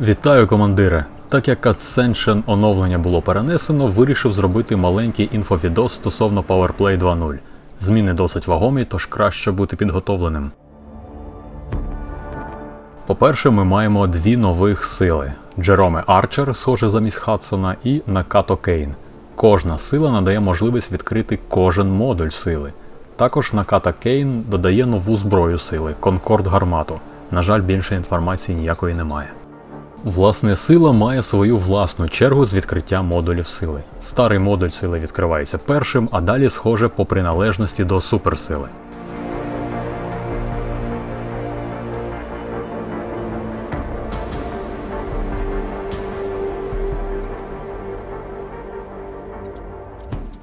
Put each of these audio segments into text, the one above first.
Вітаю, командире! Так як Ascension оновлення було перенесено, вирішив зробити маленький інфовідос стосовно PowerPlay 2.0. Зміни досить вагомі, тож краще бути підготовленим. По-перше, ми маємо дві нових сили: Джероме Арчер, схоже замість Хадсона, і Накато Кейн. Кожна сила надає можливість відкрити кожен модуль сили. Також Наката Кейн додає нову зброю сили Конкорд гармату. На жаль, більше інформації ніякої немає. Власне, сила має свою власну чергу з відкриття модулів сили. Старий модуль сили відкривається першим, а далі схоже по приналежності до суперсили.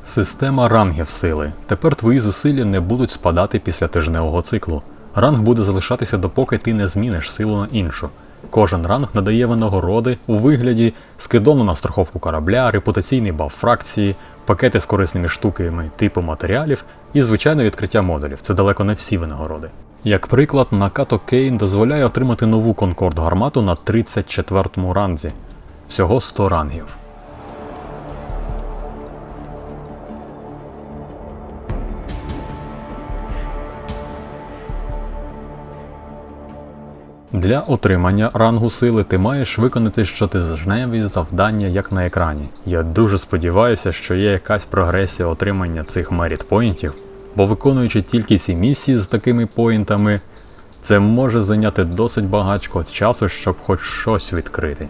Система рангів сили. Тепер твої зусилля не будуть спадати після тижневого циклу. Ранг буде залишатися допоки ти не зміниш силу на іншу. Кожен ранг надає винагороди у вигляді скидону на страховку корабля, репутаційний баф фракції, пакети з корисними штуками типу матеріалів і звичайне відкриття модулів. Це далеко не всі винагороди. Як приклад, Накато Кейн дозволяє отримати нову Конкорд гармату на 34 му ранзі. Всього 100 рангів. Для отримання рангу сили ти маєш виконати щотижневі завдання, як на екрані. Я дуже сподіваюся, що є якась прогресія отримання цих меріт-поінтів, бо виконуючи тільки ці місії з такими поінтами, це може зайняти досить багатько часу, щоб хоч щось відкрити.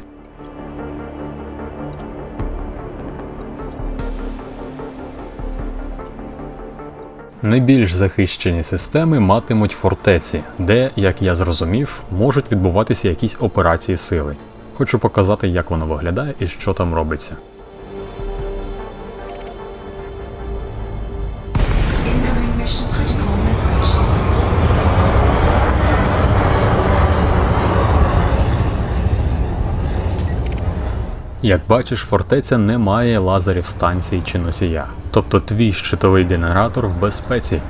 Найбільш захищені системи матимуть фортеці, де, як я зрозумів, можуть відбуватися якісь операції сили. Хочу показати, як воно виглядає і що там робиться. Як бачиш, фортеця не має лазерів станції чи носія, тобто твій щитовий генератор в безпеці.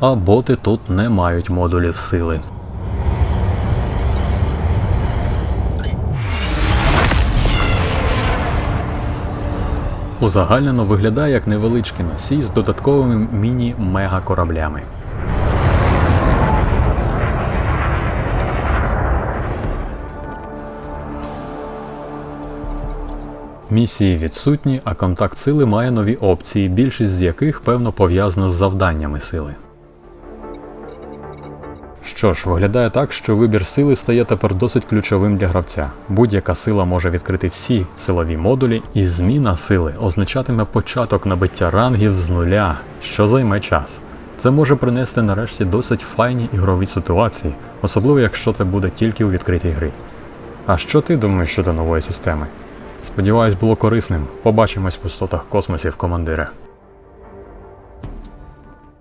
А боти тут не мають модулів сили. Узагальнено виглядає як невеличкий носій з додатковими міні-мега кораблями. Місії відсутні, а контакт сили має нові опції, більшість з яких певно пов'язана з завданнями сили. Що ж, виглядає так, що вибір сили стає тепер досить ключовим для гравця. Будь-яка сила може відкрити всі силові модулі, і зміна сили означатиме початок набиття рангів з нуля, що займе час. Це може принести нарешті досить файні ігрові ситуації, особливо якщо це буде тільки у відкритій грі. А що ти думаєш щодо нової системи? Сподіваюсь, було корисним. Побачимось в пустотах космосів, командире.